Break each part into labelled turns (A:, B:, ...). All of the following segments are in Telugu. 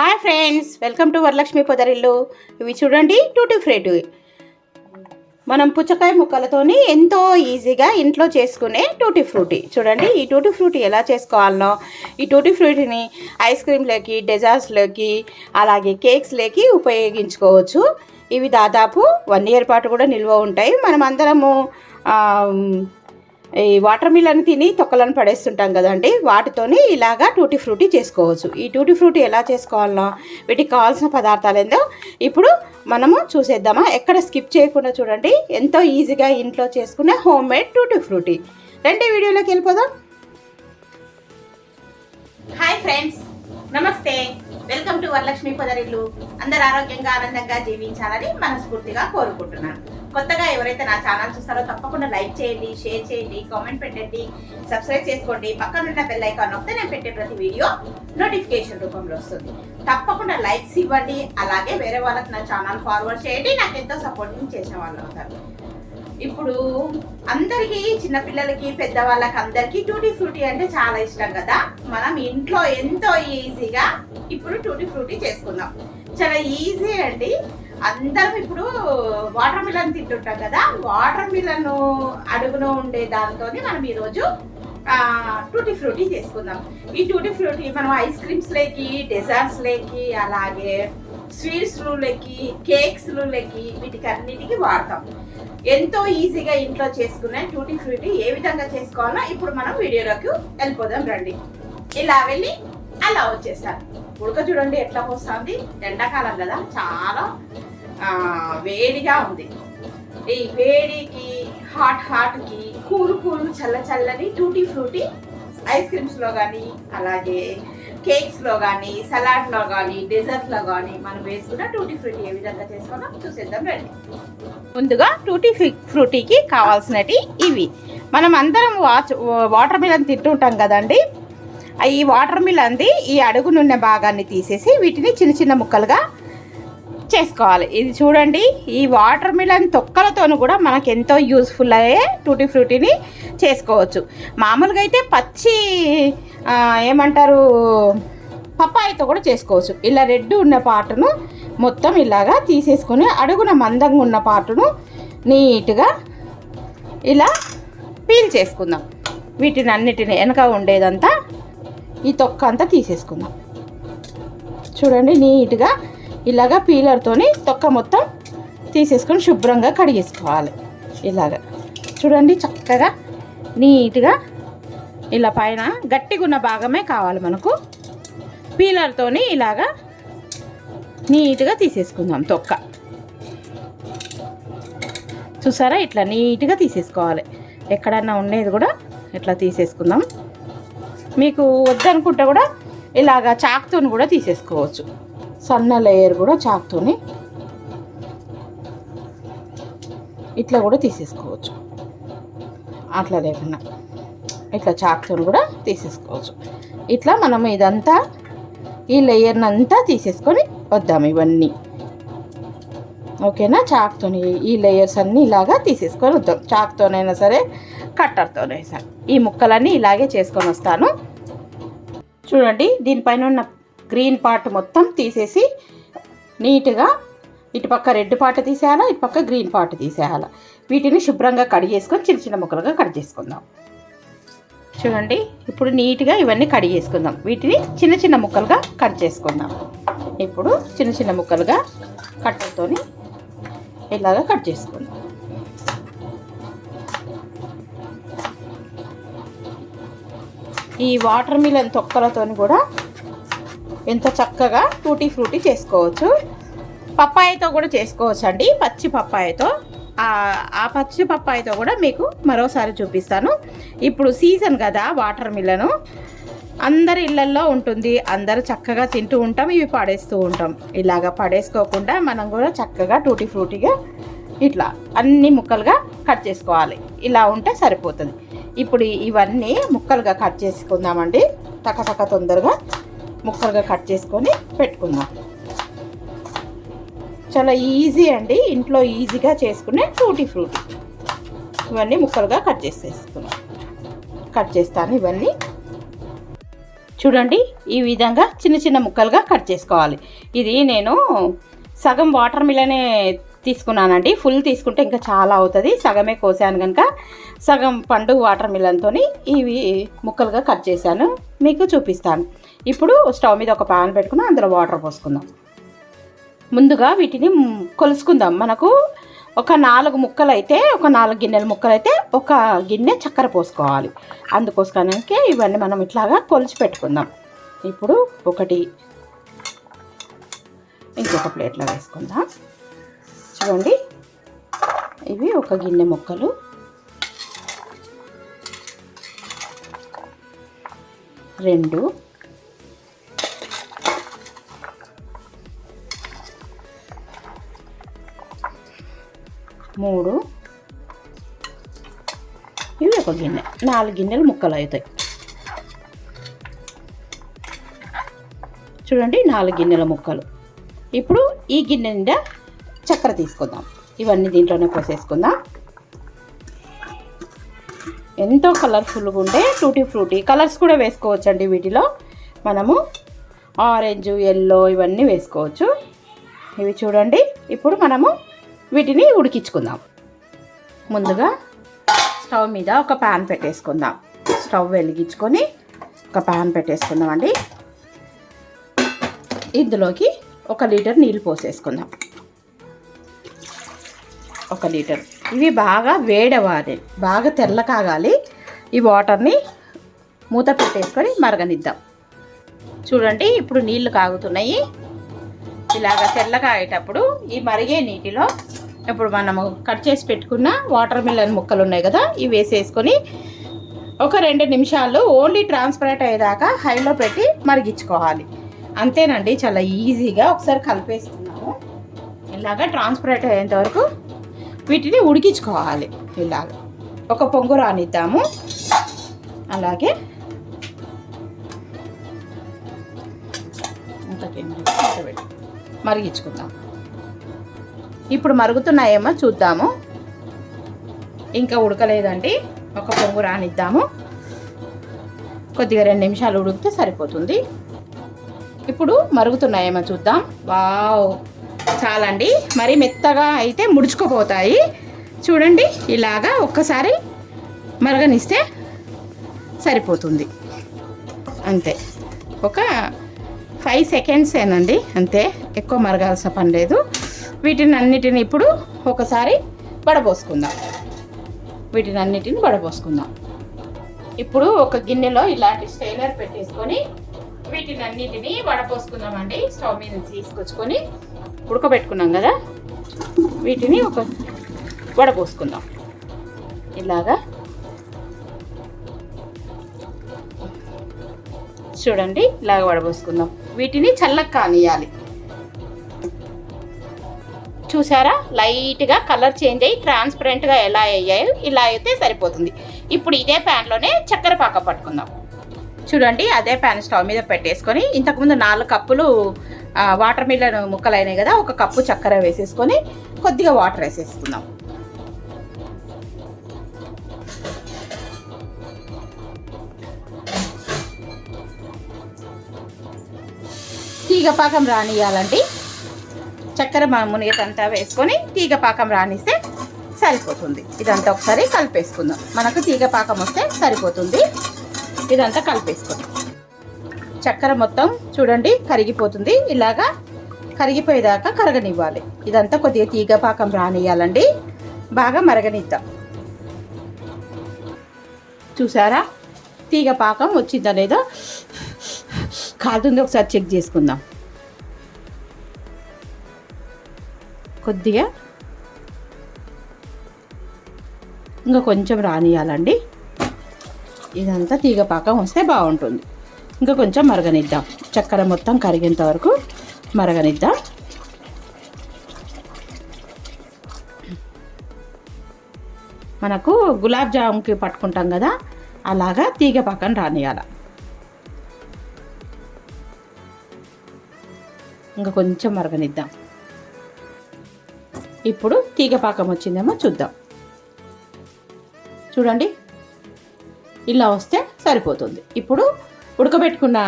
A: Hi friends welcome to Varalakshmi Podarillu. ఇవి చూడండి టూటీ ఫ్రేట్ మనం పుచ్చకాయ ముక్కలతోని ఎంతో ఈజీగా ఇంట్లో చేసుకునే టూటీ ఫ్రూటీ. చూడండి ఈ టూటీ ఫ్రూటీ ఎలా చేసుకోవాలనో. ఈ టూటీ ఫ్రూటీని ఐస్ క్రీమ్లోకి డెజర్ట్స్లోకి అలాగే కేక్స్లోకి ఉపయోగించుకోవచ్చు. ఇవి దాదాపు వన్ ఇయర్ పాటు కూడా నిల్వ ఉంటాయి. మనం అందరము ఈ వాటర్ మిల్లన్ తిని తొక్కలను పడేస్తుంటాం కదండి వాటితోని ఇలాగా టూటీ ఫ్రూటీ చేసుకోవచ్చు. ఈ టూటీ ఫ్రూటీ ఎలా చేసుకోవాలనో వీటికి కావాల్సిన పదార్థాలు ఏందో ఇప్పుడు మనము చూసేద్దామా. ఎక్కడ స్కిప్ చేయకుండా చూడండి. ఎంతో ఈజీగా ఇంట్లో చేసుకునే హోమ్ మేడ్ టూటీ ఫ్రూటీ. రెండే వీడియోలోకి వెళ్ళిపోదాం. Hi friends. నమస్తే. Welcome to Varalakshmi Podarillu. అందరు ఆరోగ్యంగా ఆనందంగా జీవించాలని మనస్ఫూర్తిగా కోరుకుంటున్నాను. కొత్తగా ఎవరైతే నా ఛానల్ చూస్తారో తప్పకుండా లైక్ చేయండి షేర్ చేయండి కామెంట్ పెట్టండి సబ్స్క్రైబ్ చేసుకోండి. పక్కన ఉన్న బెల్ ఐకాన్ నొక్కితే నేను పెట్టే ప్రతి వీడియో నోటిఫికేషన్ రూపంలో వస్తుంది. తప్పకుండా లైక్స్ ఇవ్వండి. అలాగే వేరే వాళ్ళకి నా ఛానల్ ఫార్వర్డ్ చేయండి. నాకు ఎంతో సపోర్టింగ్ చేసిన వాళ్ళు అవుతారు. ఇప్పుడు అందరికీ చిన్నపిల్లలకి పెద్దవాళ్ళకి అందరికీ టూటీ ఫ్రూటీ అంటే చాలా ఇష్టం కదా? మనం ఇంట్లో ఎంతో ఈజీగా ఇప్పుడు టూటీ ఫ్రూటీ చేసుకుందాం. చాలా ఈజీ అండి. అందరం ఇప్పుడు వాటర్ మిలన్ తింటుంటాం కదా? వాటర్ మిలన్ అడుగున ఉండే దాంతో మనం ఈరోజు టూటీ ఫ్రూటీ చేసుకుందాం. ఈ టూటీ ఫ్రూటీ మనం ఐస్ క్రీమ్స్ లేకి డెజర్ట్స్ లేకి అలాగే స్వీట్స్ లెక్కి కేక్స్ లెక్కి వీటికి అన్నిటికీ వాడతాం. ఎంతో ఈజీగా ఇంట్లో చేసుకునే టూటీ ఫ్రూటీ ఏ విధంగా చేసుకోవాలో ఇప్పుడు మనం వీడియోలోకి వెళ్ళిపోదాం రండి. ఇలా వెళ్ళి అలా వచ్చేస్తాను ఉడక చూడండి ఎట్లా వస్తుంది ఎండాకాలం కదా చాలా వేడిగా ఉంది. ఈ వేడికి హాట్ హాట్కి కూల్ కూల్ చల్ల చల్లని టూటీ ఫ్రూటీ ఐస్ క్రీమ్స్లో కానీ అలాగే కేక్స్లో కానీ సలాడ్లో కానీ డెజర్ట్లో కానీ మనం వేసుకున్న టూటీ ఫ్రూటీ ఏ విధంగా చేసుకున్నాం చూసేద్దాం రండి. ముందుగా టూటీ ఫ్రూటీకి కావాల్సినవి ఇవి. మనం అందరం వాచ్ వాటర్ మిలన్ తింటుంటాం కదండి. ఈ వాటర్ మిలన్ది ఈ అడుగునున్న భాగాన్ని తీసేసి వీటిని చిన్న చిన్న ముక్కలుగా చేసుకోవాలి. ఇది చూడండి ఈ వాటర్ మిలన్ తొక్కలతోను కూడా మనకు ఎంతో యూస్ఫుల్ అయ్యే టూటీ ఫ్రూటీని చేసుకోవచ్చు. మామూలుగా అయితే పచ్చి ఏమంటారు పప్పాయతో కూడా చేసుకోవచ్చు. ఇలా రెడ్ ఉన్న పార్టును మొత్తం ఇలాగా తీసేసుకొని అడుగున మందంగా ఉన్న పార్టును నీట్గా ఇలా పీల్ చేసుకుందాం. వీటిని అన్నిటిని వెనక ఉండేదంతా ఈ తొక్క అంతా తీసేసుకుందాం. చూడండి నీట్గా ఇలాగా పీలర్తోని తొక్క మొత్తం తీసేసుకొని శుభ్రంగా కడిగేసుకోవాలి. ఇలాగా. చూడండి చక్కగా నీట్గా ఇలా పైన గట్టిగా ఉన్న భాగమే కావాలి మనకు. పీలర్తోని ఇలాగా నీట్గా తీసేసుకుందాం తొక్క. చూసారా? ఇట్లా నీట్గా తీసేసుకోవాలి. ఎక్కడన్నా ఉండేది కూడా ఇట్లా తీసేసుకుందాం. మీకు వద్దనుకుంటే కూడా ఇలాగా చాక్తోని కూడా తీసేసుకోవచ్చు. సన్న లేయర్ కూడా చాక్తోని ఇట్లా కూడా తీసేసుకోవచ్చు. అట్లా లేకుండా ఇట్లా చాక్తోని కూడా తీసేసుకోవచ్చు. ఇట్లా మనం ఇదంతా ఈ లేయర్ని అంతా తీసేసుకొని వద్దాం ఇవన్నీ. ఓకేనా? చాక్తోని ఈ లేయర్స్ అన్నీ ఇలాగా తీసేసుకొని వద్దాం. చాక్తోనైనా సరే కట్టర్తోనైనా సరే. ఈ ముక్కలన్నీ ఇలాగే చేసుకొని వస్తాను. చూడండి దీనిపైన ఉన్న గ్రీన్ పార్ట్ మొత్తం తీసేసి నీట్గా ఇటుపక్క రెడ్ పార్ట్ తీసేయాలా ఇటుపక్క గ్రీన్ పార్ట్ తీసేయాలా. వీటిని శుభ్రంగా కడిగేసుకొని చిన్న చిన్న ముక్కలుగా కట్ చేసుకుందాం. చూడండి ఇప్పుడు నీట్గా ఇవన్నీ కడిగేసుకుందాం వీటిని చిన్న చిన్న ముక్కలుగా కట్ చేసుకుందాం. ఇప్పుడు చిన్న చిన్న ముక్కలుగా కట్టెలతోని ఇలాగా కట్ చేసుకుందాం. ఈ వాటర్ మిలన్ తొక్కలతోని కూడా ఎంత చక్కగా టూటీ ఫ్రూటీ చేసుకోవచ్చు. పప్పాయతో కూడా చేసుకోవచ్చు అండి పచ్చి పప్పాయతో. ఆ- పచ్చి పప్పాయతో కూడా మీకు మరోసారి చూపిస్తాను. ఇప్పుడు సీజన్ కదా వాటర్ మిల్లను. అందరి ఇళ్ళల్లో ఉంటుంది. అందరూ చక్కగా తింటూ ఉంటాం. ఇవి పడేస్తూ ఉంటాం. ఇలాగ పడేసుకోకుండా మనం కూడా చక్కగా టూటీ ఫ్రూటీగా ఇట్లా అన్ని ముక్కలుగా కట్ చేసుకోవాలి. ఇలా ఉంటే సరిపోతుంది. ఇప్పుడు ఇవన్నీ ముక్కలుగా కట్ చేసుకుందామండి. తక తొందరగా ముక్కలుగా కట్ చేసుకొని పెట్టుకుందాం. చాలా ఈజీ అండి ఇంట్లో ఈజీగా చేసుకునే టూటీ ఫ్రూట్. ఇవన్నీ ముక్కలుగా కట్ చేసేస్తున్నాం కట్ చేస్తాను ఇవన్నీ. చూడండి ఈ విధంగా చిన్న చిన్న ముక్కలుగా కట్ చేసుకోవాలి. ఇది నేను సగం వాటర్ మిలనే తీసుకున్నానండి. ఫుల్ తీసుకుంటే ఇంకా చాలా అవుతుంది. సగమే కోసాను కనుక సగం పండు వాటర్ మిలన్తో ఇవి ముక్కలుగా కట్ చేశాను. మీకు చూపిస్తాను. ఇప్పుడు స్టవ్ మీద ఒక పాన్ పెట్టుకుని అందులో వాటర్ పోసుకుందాం. ముందుగా వీటిని కొలుసుకుందాం. మనకు ఒక నాలుగు ముక్కలు అయితే ఒక నాలుగు గిన్నెల ముక్కలు అయితే ఒక గిన్నె చక్కెర పోసుకోవాలి. అందుకోసమే ఇవన్నీ మనం ఇట్లాగా కొలిచి పెట్టుకుందాం. ఇప్పుడు ఒకటి ఇంకొక ప్లేట్లో వేసుకుందాం. చూడండి ఇవి ఒక గిన్నె ముక్కలు. రెండు మూడు. ఇవి ఒక గిన్నె. నాలుగు గిన్నెలు ముక్కలు అవుతాయి. చూడండి నాలుగు గిన్నెల ముక్కలు. ఇప్పుడు ఈ గిన్నె నిండా చక్కెర తీసుకుందాం. ఇవన్నీ దీంట్లోనే పోసేసుకుందాం. ఎంతో కలర్ఫుల్గా ఉండే టూటీ ఫ్రూటీ కలర్స్ కూడా వేసుకోవచ్చండి వీటిలో. మనము ఆరెంజ్ ఎల్లో ఇవన్నీ వేసుకోవచ్చు. ఇవి చూడండి. ఇప్పుడు మనము వీటిని ఉడికించుకుందాం. ముందుగా స్టవ్ మీద ఒక ప్యాన్ పెట్టేసుకుందాం. స్టవ్ వెలిగించుకొని ఒక ప్యాన్ పెట్టేసుకుందాం అండి ఇందులోకి ఒక లీటర్ నీళ్ళు పోసేసుకుందాం. ఒక లీటర్. ఇవి బాగా వేడవాలి బాగా తెల్ల కాగాలి. ఈ వాటర్ని మూత పెట్టేసుకొని మరగనిద్దాం. చూడండి ఇప్పుడు నీళ్ళు కాగుతున్నాయి. ఇలాగ తెల్లగా అయ్యేటప్పుడు ఈ మరిగే నీటిలో ఇప్పుడు మనము కట్ చేసి పెట్టుకున్న వాటర్ మిల్లన్ ముక్కలు ఉన్నాయి కదా ఇవి వేసేసుకొని ఒక రెండు నిమిషాలు ఓన్లీ ట్రాన్స్పరెంట్ అయ్యేదాకా హైలో పెట్టి మరిగించుకోవాలి. అంతేనండి చాలా ఈజీగా ఒకసారి కలిపేసుకున్నాము. ఇలాగ ట్రాన్స్పరెంట్ అయ్యేంత వరకు వీటిని ఉడికించుకోవాలి. ఇలాగ ఒక పొంగు రానిద్దాము. అలాగే ఇంతకీ మరిగించుకుందాం. ఇప్పుడు మరుగుతున్నాయేమో చూద్దాము. ఇంకా ఉడకలేదండి. ఒక పొంగు రానిద్దాము. కొద్దిగా రెండు నిమిషాలు ఉడికితే సరిపోతుంది. ఇప్పుడు మరుగుతున్నాయేమో చూద్దాం. వావ్! చాలండి. మరి మెత్తగా అయితే ముడుచుకుపోతాయి. చూడండి ఇలాగా ఒక్కసారి మరగనిస్తే సరిపోతుంది. అంతే. ఒక ఫైవ్ సెకండ్స్ ఏనండి అంతే. ఎక్కువ మరగాల్సిన పని లేదు. వీటిని అన్నిటిని ఇప్పుడు ఒకసారి వడపోసుకుందాం వీటిని అన్నిటిని వడపోసుకుందాం ఇప్పుడు ఒక గిన్నెలో ఇలాంటి స్టైలర్ పెట్టేసుకొని వీటిని అన్నిటిని వడపోసుకుందామండి స్టవ్ మీద తీసుకొచ్చుకొని ఉడకబెట్టుకున్నాం కదా? వీటిని ఒక వడపోసుకుందాం ఇలాగా. చూడండి ఇలాగ వడపోసుకుందాం వీటిని చల్లగా కానియాలి చూసారా? లైట్గా కలర్ చేంజ్ అయ్యి ట్రాన్స్పరెంట్గా ఎలా అయ్యాయో ఇలా అయితే సరిపోతుంది. ఇప్పుడు ఇదే ప్యాన్లోనే చక్కెర పాక పట్టుకుందాం. చూడండి అదే ప్యాన్ స్టవ్ మీద పెట్టేసుకొని ఇంతకుముందు నాలుగు కప్పులు వాటర్ మిల్లన్ ముక్కలు అయినాయి కదా ఒక కప్పు చక్కెర వేసేసుకొని కొద్దిగా వాటర్ వేసేసుకుందాం. తీగ పాకం రానియాలండి చక్కెర మా మునిగేటంతా వేసుకొని తీగ పాకం రానిస్తే సరిపోతుంది. ఇదంతా ఒకసారి కలిపేసుకుందాం. మనకు తీగ పాకం వస్తే సరిపోతుంది. ఇదంతా కలిపేసుకుందాం. చక్కెర మొత్తం చూడండి కరిగిపోతుంది. ఇలాగా కరిగిపోయేదాకా కరగనివ్వాలి. ఇదంతా కొద్దిగా తీగ పాకం రానియాలండి బాగా మరగనిద్దాం. చూసారా? తీగ పాకం వచ్చిందా లేదో? కాదుంది ఒకసారి చెక్ చేసుకుందాం. కొద్దిగా ఇంకా కొంచెం రానియాలండి. ఇదంతా తీగ పాకం వస్తే బాగుంటుంది. ఇంకా కొంచెం మరగనిద్దాం. చక్కెర మొత్తం కరిగేంత వరకు మరగనిద్దాం. మనకు గులాబ్ జాముకి పట్టుకుంటాం కదా అలాగా తీగ పాకం రానియాల. ఇంకా కొంచెం మరగనిద్దాం. ఇప్పుడు తీగ పాకం వచ్చిందేమో చూద్దాం. చూడండి. ఇలా వస్తే సరిపోతుంది. ఇప్పుడు ఉడకబెట్టుకున్న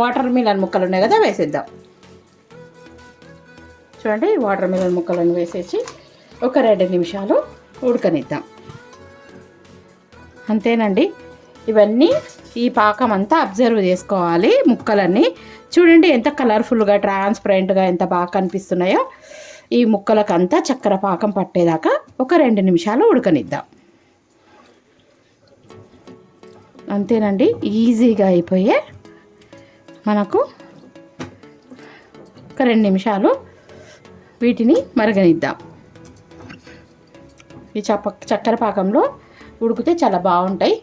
A: వాటర్ మిలన్ ముక్కలు ఉన్నాయి కదా వేసేద్దాం. చూడండి వాటర్ మిలన్ ముక్కలను వేసేసి ఒక రెండు నిమిషాలు ఉడకనిద్దాం. అంతేనండి. ఇవన్నీ ఈ పాకం అంతా అబ్జర్వ్ చేసుకోవాలి ముక్కలన్నీ. చూడండి ఎంత కలర్ఫుల్గా ట్రాన్స్పరెంట్గా ఎంత బాగా కనిపిస్తున్నాయో. ఈ ముక్కలకంతా చక్కెర పాకం పట్టేదాకా ఒక రెండు నిమిషాలు ఉడకనిద్దాం. అంతేనండి ఈజీగా అయిపోయే మనకు ఒక రెండు నిమిషాలు వీటిని మరగనిద్దాం. ఈ చప్ప చక్కెర పాకంలో ఉడికితే చాలా బాగుంటాయి.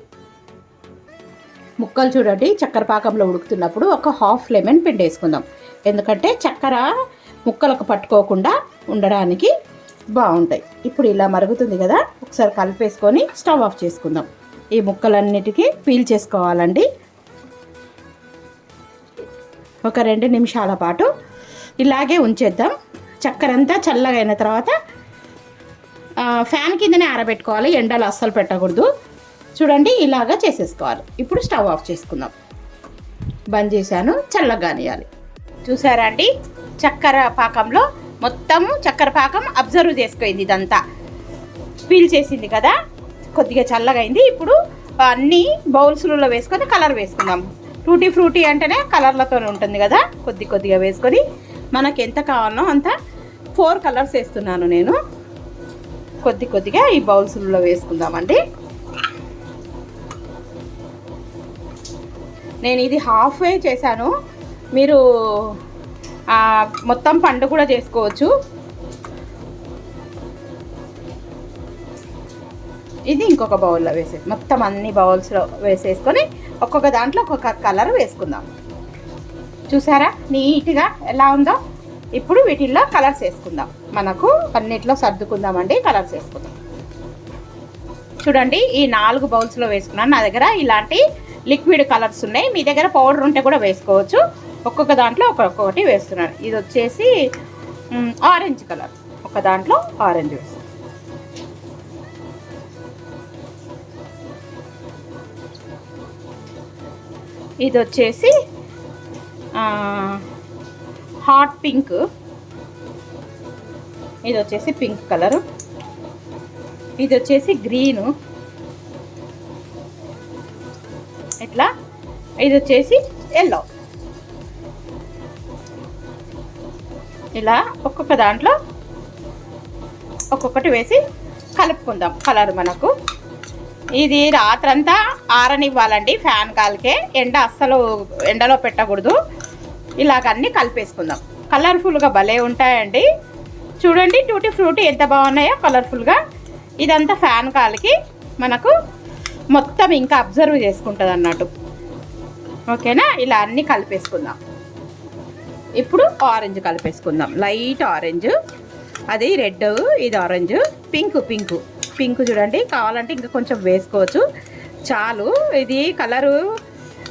A: ముక్కలు చూడండి చక్కెర పాకంలో ఉడుకుతున్నప్పుడు ఒక హాఫ్ లెమన్ పిండి వేసుకుందాం ఎందుకంటే చక్కెర ముక్కలకు పట్టుకోకుండా ఉండడానికి బాగుంటాయి. ఇప్పుడు ఇలా మరుగుతుంది కదా ఒకసారి కలిపేసుకొని స్టవ్ ఆఫ్ చేసుకుందాం. ఈ ముక్కలన్నిటికీ పీల్ చేసుకోవాలండి. ఒక రెండు నిమిషాల పాటు ఇలాగే ఉంచేద్దాం. చక్కెర అంతా చల్లగా అయిన తర్వాత ఫ్యాన్ కిందనే ఆరబెట్టుకోవాలి. ఎండలు అస్సలు పెట్టకూడదు. చూడండి ఇలాగా చేసేసుకోవాలి. ఇప్పుడు స్టవ్ ఆఫ్ చేసుకుందాం. బంద్ చేశాను చల్లగా కానియాలి చూసారా అండి? చక్కెర పాకంలో మొత్తము చక్కెర పాకం అబ్జర్వ్ చేసుకోయింది ఇదంతా. పీల్ చేసింది కదా? కొద్దిగా చల్లగా అయింది. ఇప్పుడు అన్ని బౌల్స్లలో వేసుకొని కలర్ వేసుకుందాం. ఫ్రూటీ ఫ్రూటీ అంటేనే కలర్లతో ఉంటుంది కదా? కొద్ది కొద్దిగా వేసుకొని మనకి ఎంత కావాలో అంత ఫోర్ కలర్స్ వేస్తున్నాను నేను. కొద్ది కొద్దిగా ఈ బౌల్స్లో వేసుకుందామండి. నేను ఇది హాఫ్ వే చేశాను. మీరు మొత్తం పండు కూడా చేసుకోవచ్చు. ఇది ఇంకొక బౌల్లో వేసే మొత్తం అన్ని బౌల్స్లో వేసేసుకొని ఒక్కొక్క దాంట్లో ఒక్కొక్క కలర్ వేసుకుందాం. చూసారా? నీట్గా ఎలా ఉందో? ఇప్పుడు వీటిల్లో కలర్స్ వేసుకుందాం. మనకు అన్నిట్లో సర్దుకుందామండి కలర్స్ వేసుకుందాం. చూడండి ఈ నాలుగు బౌల్స్లో వేసుకున్నాను. నా దగ్గర ఇలాంటి లిక్విడ్ కలర్స్ ఉన్నాయి. మీ దగ్గర పౌడర్ ఉంటే కూడా వేసుకోవచ్చు. ఒక్కొక్క దాంట్లో ఒక్కొక్కటి వేస్తున్నాను ఇది వచ్చేసి ఆరెంజ్ కలర్ ఒక దాంట్లో ఆరెంజ్ వేస్తాను ఇది వచ్చేసి హాట్ పింక్ ఇది వచ్చేసి పింక్ కలరు ఇది వచ్చేసి గ్రీను ఇట్లా. ఇది వచ్చేసి ఎల్లో ఇలా ఒక్కొక్క దాంట్లో ఒక్కొక్కటి వేసి కలుపుకుందాం కలర్ మనకు. ఇది రాత్రంతా ఆరనివ్వాలండి ఫ్యాన్ కాలికే. ఎండ అస్సలు ఎండలో పెట్టకూడదు. ఇలాగన్నీ కలిపేసుకుందాం. కలర్ఫుల్గా భలే ఉంటాయండి. చూడండి టూటీ ఫ్రూటీ ఎంత బాగున్నాయో కలర్ఫుల్గా. ఇదంతా ఫ్యాన్ కాలికి మనకు మొత్తం ఇంకా అబ్జర్వ్ చేసుకుంటుంది అన్నట్టు ఓకేనా? ఇలా అన్నీ కలిపేసుకుందాం. ఇప్పుడు ఆరెంజ్ కలిపేసుకుందాం. లైట్ ఆరెంజ్ అది రెడ్ ఇది ఆరెంజ్ పింక్ పింక్ పింక్ చూడండి. కావాలంటే ఇంకా కొంచెం వేసుకోవచ్చు. చాలు. ఇది కలరు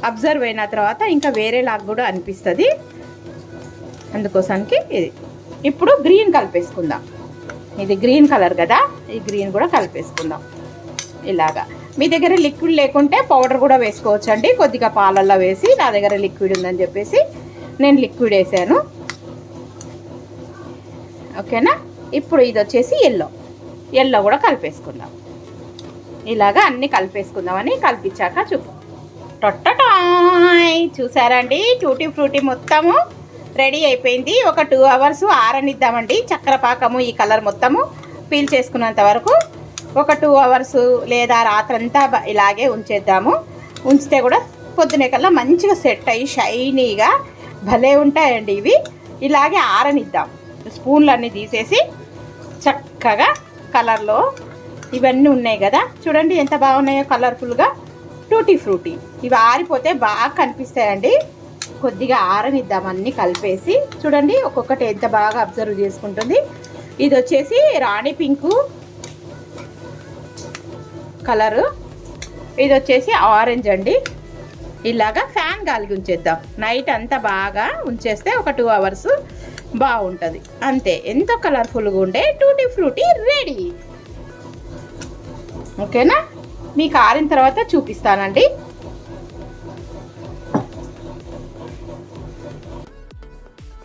A: అబ్జర్వ్ అయిన తర్వాత ఇంకా వేరేలాగా కూడా అనిపిస్తుంది. అందుకోసానికి ఇది. ఇప్పుడు గ్రీన్ కలిపేసుకుందాం. ఇది గ్రీన్ కలర్ కదా. ఈ గ్రీన్ కూడా కలిపేసుకుందాం. ఇలాగా. మీ దగ్గర లిక్విడ్ లేకుంటే పౌడర్ కూడా వేసుకోవచ్చు అండి కొద్దిగా పాలల్లో వేసి నా దగ్గర లిక్విడ్ ఉందని చెప్పేసి నేను లిక్విడ్ వేసాను. ఓకేనా? ఇప్పుడు ఇది వచ్చేసి ఎల్లో ఎల్లో కూడా కలిపేసుకుందాం. ఇలాగా అన్నీ కలిపేసుకుందామని కలిపించాక చూపు టొట్టటాయ్! చూసారండి టూటీ ఫ్రూటీ మొత్తము రెడీ అయిపోయింది. ఒక టూ అవర్స్ ఆరనిద్దామండి. చక్కెర పాకము ఈ కలర్ మొత్తము పీల్ చేసుకున్నంత వరకు ఒక టూ అవర్స్ లేదా రాత్రంతా ఇలాగే ఉంచేద్దాము. ఉంచితే కూడా పొద్దునే కల్లా మంచిగా సెట్ అయ్యి షైనీగా భలే ఉంటాయండి ఇవి. ఇలాగే ఆరనిద్దాం. స్పూన్లన్నీ తీసేసి చక్కగా కలర్లో ఇవన్నీ ఉన్నాయి కదా. చూడండి ఎంత బాగున్నాయో కలర్ఫుల్గా. Tutti frutti. ఇవి ఆరిపోతే బాగా కనిపిస్తాయండి. కొద్దిగా ఆరనిద్దాం అన్నీ కలిపేసి. చూడండి ఒక్కొక్కటి ఎంత బాగా అబ్జర్వ్ చేసుకుంటుంది. ఇది వచ్చేసి రాణి పింకు కలరు. ఇది వచ్చేసి ఆరెంజ్ అండి. ఇలాగా ఫ్యాన్ గాలికి ఉంచేద్దాం. నైట్ అంతా బాగా ఉంచేస్తే ఒక టూ అవర్స్ బాగుంటుంది. అంతే ఎంతో కలర్ఫుల్గా ఉండే టూటీ ఫ్రూటీ రెడీ. ఓకేనా? మీకు ఆరిన తర్వాత చూపిస్తానండి.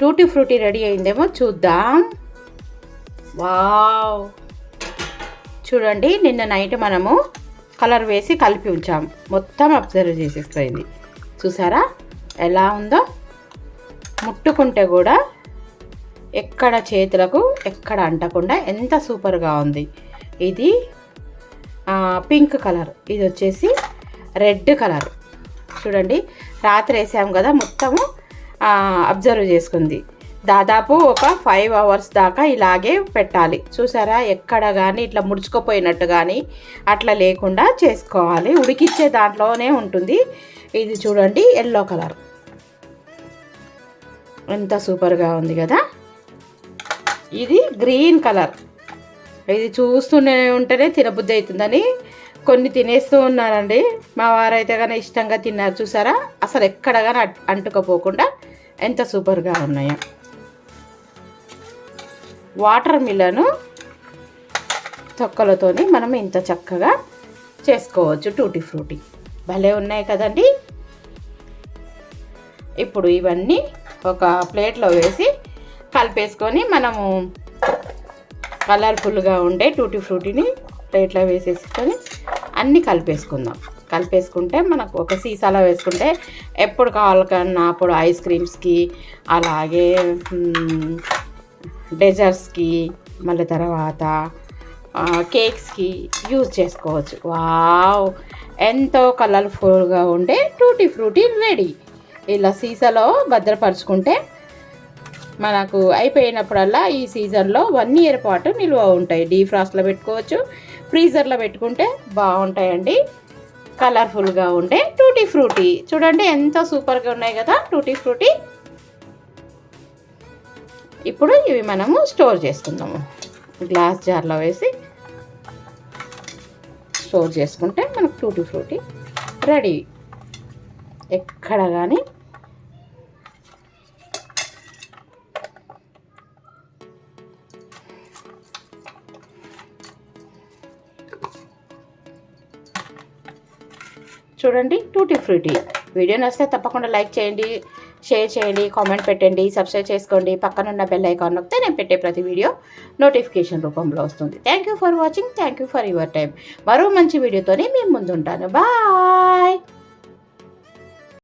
A: టూటీ ఫ్రూటీ రెడీ అయిందేమో చూద్దాం. వావ్! చూడండి నిన్న నైట్ మనము కలర్ వేసి కలిపి ఉంచాం. మొత్తం అబ్జర్వ్ చేసేస్తుంది చూసారా? ఎలా ఉందో? ముట్టుకుంటే కూడా ఎక్కడ చేతులకు ఎక్కడ అంటకుండా ఎంత సూపర్గా ఉంది. ఇది పింక్ కలర్. ఇది వచ్చేసి రెడ్ కలర్. చూడండి రాత్రి వేసాము కదా మొత్తము అబ్జర్వ్ చేసుకుంది. దాదాపు ఒక ఫైవ్ అవర్స్ దాకా ఇలాగే పెట్టాలి. చూసారా? ఎక్కడ కానీ ఇట్లా ముడుచుకుపోయినట్టు కానీ అట్లా లేకుండా చేసుకోవాలి. ఉడికిచ్చే దాంట్లోనే ఉంటుంది. ఇది చూడండి ఎల్లో కలర్ ఎంత సూపర్గా ఉంది కదా? ఇది గ్రీన్ కలర్ ఇది చూస్తూనే ఉంటేనే తినబుద్ధి అవుతుందని కొన్ని తినేస్తూ ఉన్నారండి. మా వారైతే కానీ ఇష్టంగా తిన్నారు. చూసారా? అసలు ఎక్కడ కానీ అంటుకపోకుండా ఎంత సూపర్గా ఉన్నాయో. వాటర్ మిలను తొక్కలతోని మనం ఇంత చక్కగా చేసుకోవచ్చు. Tutti frutti. భలే ఉన్నాయి కదండి. ఇప్పుడు ఇవన్నీ ఒక ప్లేట్లో వేసి కలిపేసుకొని మనము కలర్ఫుల్గా ఉండే టూటీ ఫ్రూటీని ప్లేట్లో వేసేసుకొని అన్నీ కలిపేసుకుందాం. కలిపేసుకుంటే మనకు ఒక సీసాలో వేసుకుంటే ఎప్పుడు కావాలకన్నా అప్పుడు ఐస్ క్రీమ్స్కి అలాగే డెజర్ట్స్కి మళ్ళీ తర్వాత కేక్స్కి యూజ్ చేసుకోవచ్చు. వావ్! ఎంతో కలర్ఫుల్గా ఉండే టూటీ ఫ్రూటీ రెడీ. ఇలా సీసాలో భద్రపరుచుకుంటే మనకు అయిపోయినప్పుడల్లా ఈ సీజన్లో వన్ ఇయర్ పాటు నిల్వ ఉంటాయి. డీ ఫ్రాస్ట్లో పెట్టుకోవచ్చు ఫ్రీజర్లో పెట్టుకుంటే బాగుంటాయండి. కలర్ఫుల్గా ఉండే టూటీ ఫ్రూటీ. చూడండి ఎంత సూపర్గా ఉన్నాయి కదా టూటీ ఫ్రూటీ. ఇప్పుడు ఇవి మనము స్టోర్ చేసుకుందాము. గ్లాస్ జార్లో వేసి స్టోర్ చేసుకుంటే మనకు టూటీ ఫ్రూటీ రెడీ. ఎక్కడ కానీ చూడండి టూటీ ఫ్రూటీ. వీడియో నచ్చితే తప్పకుండా లైక్ చేయండి. షేర్ చేయండి కామెంట్ పెట్టండి సబ్స్క్రైబ్ చేసుకోండి. పక్కనున్న బెల్ ఐకాన్ నొక్కితే నేను పెట్టే ప్రతి వీడియో నోటిఫికేషన్ రూపంలో వస్తుంది. Thank you for watching thank you for your time మరో మంచి వీడియోతోనే మేము ముందుంటాను. బాయ్